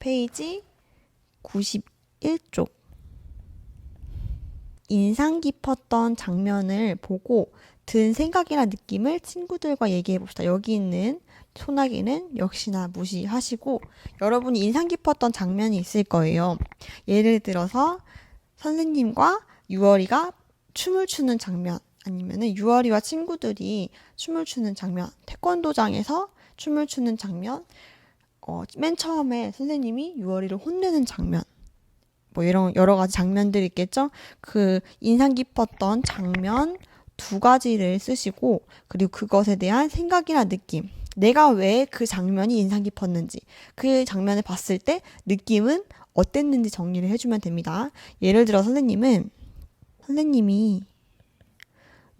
페이지 91쪽. 인상 깊었던 장면을 보고 든 생각이나 느낌을 친구들과 얘기해 봅시다. 여기 있는 소나기는 역시나 무시하시고 여러분이 인상 깊었던 장면이 있을 거예요. 예를 들어서 선생님과 유월이가 춤을 추는 장면 아니면은 유월이와 친구들이 춤을 추는 장면 태권도장에서 춤을 추는 장면 어, 맨 처음에 선생님이 유월이를 혼내는 장면 뭐 이런 여러 가지 장면들이 있겠죠. 그 인상 깊었던 장면 두 가지를 쓰시고 그리고 그것에 대한 생각이나 느낌 내가 왜 그 장면이 인상 깊었는지 그 장면을 봤을 때 느낌은 어땠는지 정리를 해주면 됩니다. 예를 들어 선생님은 선생님이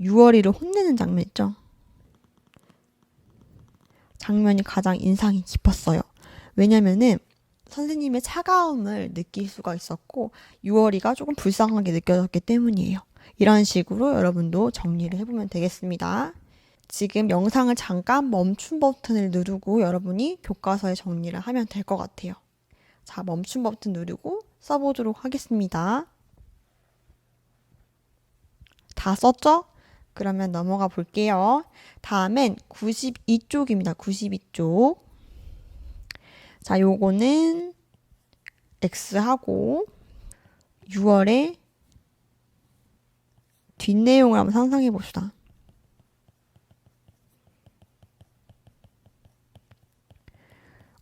유월이를 혼내는 장면 있죠. 장면이 가장 인상이 깊었어요. 왜냐면은 선생님의 차가움을 느낄 수가 있었고 유월이가 조금 불쌍하게 느껴졌기 때문이에요. 이런 식으로 여러분도 정리를 해보면 되겠습니다. 지금 영상을 잠깐 멈춤 버튼을 누르고 여러분이 교과서에 정리를 하면 될 것 같아요. 자, 멈춤 버튼 누르고 써보도록 하겠습니다. 다 썼죠? 그러면 넘어가 볼게요. 다음엔 92쪽입니다. 92쪽. 자, 요거는 X하고 6월의 뒷내용을 한번 상상해 봅시다.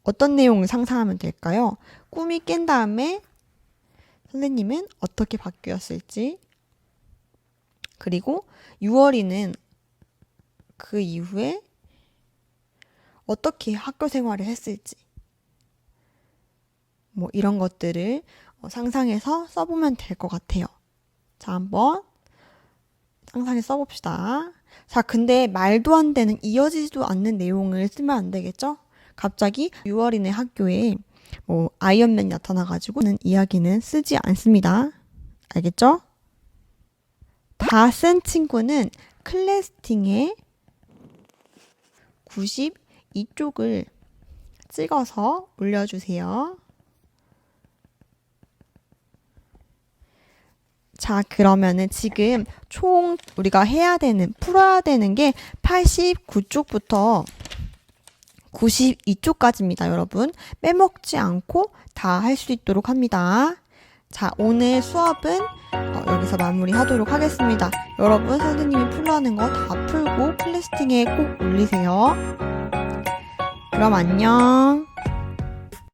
어떤 내용을 상상하면 될까요? 꿈이 깬 다음에 선생님은 어떻게 바뀌었을지, 그리고 6월이는 그 이후에 어떻게 학교 생활을 했을지, 뭐 이런 것들을 어, 상상해서 써보면 될 것 같아요. 자, 한번 상상해 써봅시다. 자, 근데 말도 안 되는 이어지지도 않는 내용을 쓰면 안 되겠죠? 갑자기 6월이네 학교에 뭐 아이언맨이 나타나가지고는 이야기는 쓰지 않습니다. 알겠죠? 다 쓴 친구는 클래스팅에 92쪽을 찍어서 올려주세요. 자, 그러면은 지금 총 우리가 해야 되는, 풀어야 되는 게 89쪽부터 92쪽까지입니다, 여러분. 빼먹지 않고 다 할 수 있도록 합니다. 자, 오늘 수업은 어, 여기서 마무리 하도록 하겠습니다. 여러분, 선생님이 풀라는 거 다 풀고 플리스팅에 꼭 올리세요. 그럼 안녕.